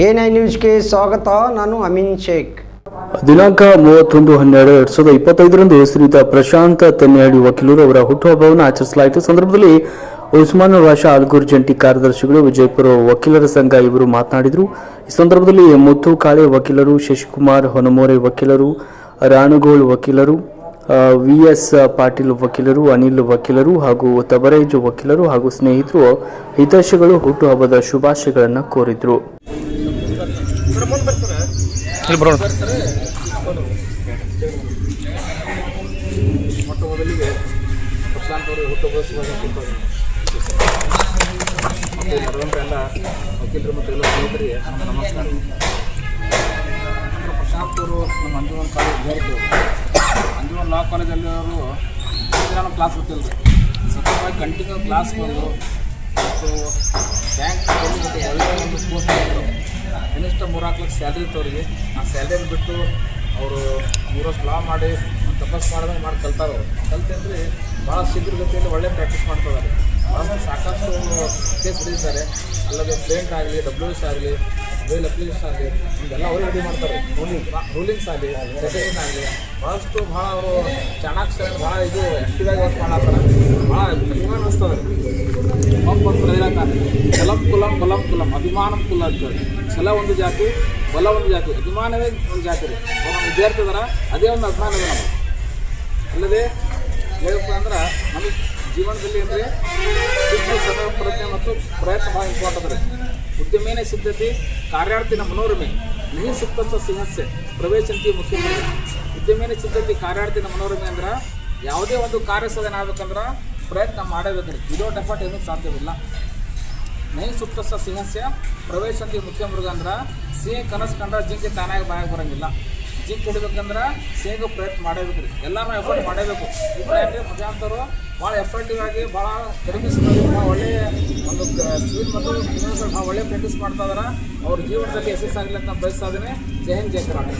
A nine ನ್ಯೂಸ್ಗೆ ಸ್ವಾಗತ, ನಾನು ಅಮೀನ್ ಶೇಖ್. ದಿನಾಂಕ ಮೂವತ್ತೊಂದು ಹನ್ನೆರಡು ಎರಡ್ ಸಾವಿರದ ಇಪ್ಪತ್ತೈದರಂದು ಶ್ರೀಯುತ ಪ್ರಶಾಂತ್ ತೆನ್ನೆಹಳ್ಳಿ ವಕೀಲರು ಅವರ ಹುಟ್ಟುಹಬ್ಬವನ್ನು ಆಚರಿಸಲಾಯಿತು. ಸಂದರ್ಭದಲ್ಲಿ ಉಸ್ಮಾನ್ ರಾಷಾ ಆಲ್ಗೂರ್ ಜಂಟಿ ಕಾರ್ಯದರ್ಶಿಗಳು, ವಿಜಯಪುರ ವಕೀಲರ ಸಂಘ ಇವರು ಮಾತನಾಡಿದರು. ಈ ಸಂದರ್ಭದಲ್ಲಿ ಮುತ್ತು ಕಾಳೆ ವಕೀಲರು, ಶಶಿಕುಮಾರ್ ಹೊನಮೋರೆ ವಕೀಲರು, ರಾಣುಗೋಳ್ ವಕೀಲರು ವಿ ಎಸ್ ಪಾಟೀಲ್ ವಕೀಲರು, ಅನಿಲ್ ವಕೀಲರು ಹಾಗೂ ತಬರೇಜ್ ವಕೀಲರು ಹಾಗೂ ಸ್ನೇಹಿತರು, ಹಿತೈಷಿಗಳು ಹುಟ್ಟುಹಬ್ಬದ ಶುಭಾಶಯಗಳನ್ನು ಕೋರಿದರು. ಮೊಟ್ಟ ಮೊದಲಿಗೆ ಪ್ರಶಾಂತ್ ಅವರು ಹುಟ್ಟುಹಬ್ಬದ ನಡೆದಂಥ ಎಲ್ಲ ವಕೀಲರು ಮತ್ತು ಎಲ್ಲ ಸ್ನೇಹಿತರಿಗೆ ನಮಸ್ಕಾರ ಪ್ರಶಾಂತ್ ಅವರು ನಮ್ಮ ಅಂಜುಮನ್ ಕಾಲೇಜ್ ವಿದ್ಯಾರ್ಥಿ ಅಂಜುಮನ್ ಲಾ ಕಾಲೇಜಲ್ಲಿ ಕ್ಲಾಸ್ ಗೊತ್ತಿಲ್ಲ ಸತತವಾಗಿ ಕಂಟಿನ್ಯೂ ಕ್ಲಾಸ್ ಬಂದು ಮತ್ತು ಬ್ಯಾಂಕ್ ಒಳ್ಳೆಯ ಒಂದು ಪೋಸ್ಟ್ ಕನಿಷ್ಠ ಮೂರ್ನಾಲ್ಕು ಲಕ್ಷ ಸ್ಯಾಲ್ರಿ ಇತ್ತು ಅವರಿಗೆ ಆ ಸ್ಯಾಲ್ರಿಯನ್ನು ಬಿಟ್ಟು ಅವರು ಮೂರು ವರ್ಷ ಲಾ ಮಾಡಿ ತಪಸ್ ಮಾಡಿದಂಗೆ ಮಾಡಿ ಕಲ್ತಾರೆ. ಅವರು ಕಲ್ತಂದ್ರೆ ಭಾಳ ಶೀಘ್ರಗತಿಯಲ್ಲಿ ಒಳ್ಳೆ ಪ್ರಾಕ್ಟೀಸ್ ಮಾಡ್ತಿದ್ದಾರೆ ಆಮೇಲೆ ಸಾಕಷ್ಟು ಕೇಸ್ ಹಿಡಿದಿದ್ದಾರೆ. ಅಲ್ಲದೆ ಪೇಂಟ್ ಆಗಲಿ ಡಬ್ಲ್ಯೂ ಎಸ್ ಆಗಲಿ ಬೇಲ್ ಅಪ್ಲಿಕೇಶನ್ ಆಗಲಿ ಇದೆಲ್ಲ ಅವರು ರೆಡಿ ಮಾಡ್ತಾರೆ. ರೂಲಿಂಗ್ ರೂಲಿಂಗ್ಸ್ ಆಗಲಿ ಡೆಸಿಷನ್ ಆಗಲಿ. ಭಾಳಷ್ಟು ಭಾಳ ಅವರು ಚಾಣಾಕ್ಷರ ಭಾಳ ಇದು ಆ್ಯಕ್ಟಿವ್ ಆಗಿ ವರ್ಕ್ ಮಾಡತ್ತಾರ ಭಾಳ ಅಭಿಮಾನ ಅನಿಸ್ತದೆ. ಛಲಂ ಕುಲಂ, ಬಲಂ, ಕುಲಂ. ಅಭಿಮಾನಂ, ಕುಲ ಅಂತೇಳಿ ಛಲ ಒಂದು ಜಾತಿ, ಬಲ ಒಂದು ಜಾತಿ. ಅಭಿಮಾನವೇ ಒಂದು ಜಾತಿ ರೀ. ವಿದ್ಯಾರ್ಥಿ ಅದರ, ಅದೇ ಒಂದು ಅಭಿಮಾನ ಇದೆ ನಮಗೆ ಅಲ್ಲದೆ ಹೇಳಪ್ಪ ಅಂದ್ರೆ ನಮಗೆ ಜೀವನದಲ್ಲಿ ಅಂದರೆ ಸಿದ್ಧಿ ಸಮಯ ಪ್ರಜ್ಞೆ ಮತ್ತು ಪ್ರಯತ್ನ ಭಾಳ ಇಂಪಾರ್ಟೆಂಟ್ ರೀ. ಉದ್ಯಮೇನೇ ಸಿದ್ಧತೆ ಕಾರ್ಯಾರ್ಥಿನ ಮನೋರಮೆ. ನಹಿ ಸುಪ್ತ ಸಿಂಹಸ್ಯ ಪ್ರವೇಶಂತಿ ಮುಖ್ಯ ಉದ್ಯಮೇನೇ ಸಿದ್ಧತೆ ಕಾರ್ಯಾರ್ಥಿನ ಮನೋರಮೆ ಅಂದ್ರೆ ಯಾವುದೇ ಒಂದು ಕಾರ್ಯ ಸಾಧನೆ ಆಗ್ಬೇಕಂದ್ರೆ ಪ್ರಯತ್ನ ಮಾಡಬೇಕ್ರಿ. ವಿದೌಟ್ ಎಫರ್ಟ್ ಏನೂ ಸಾಧ್ಯವಿಲ್ಲ. ನೈ ಸುಪ್ತ ಸಿಂಹಸ್ಯ. ಪ್ರವೇಶಂತಿ ಮುಖ್ಯ ಮೃಗ ಅಂದ್ರೆ ಸಿಂಹ ಕನಸು ಕಂಡ್ರೆ ಜಿಂಕೆ ತಾನಾಗಿ ಬಾಯಾಗಿ ಬರಂಗಿಲ್ಲ. ಜಿಂಕ್ ಹಿಡಿಬೇಕಂದ್ರೆ ಸಿಂಹಗೆ ಪ್ರಯತ್ನ ಮಾಡಬೇಕು ರೀ ಎಫರ್ಟ್ ಮಾಡಬೇಕು. ಮಜಾಂತರು ಭಾಳ ಎಫರ್ಟಿವ್ ಆಗಿ ಭಾಳ ಪ್ರಾಕ್ಟೀಸ್ ಭಾಳ ಒಳ್ಳೆಯ ಒಂದು ಸ್ವೀಟ್ ಮತ್ತು ಭಾಳ ಒಳ್ಳೆ ಪ್ರಾಕ್ಟೀಸ್ ಮಾಡ್ತಾ ಇದಾರೆ. ಅವ್ರ ಜೀವನದಲ್ಲಿ ಯಶಸ್ಸಾಗಲಿ ಅಂತ ಬಯಸ್ತಾ ಇದ್ದೀನಿ ಜೈ ಹಿಂದ್, ಜೈ ಕರ್ನಾಟಕ.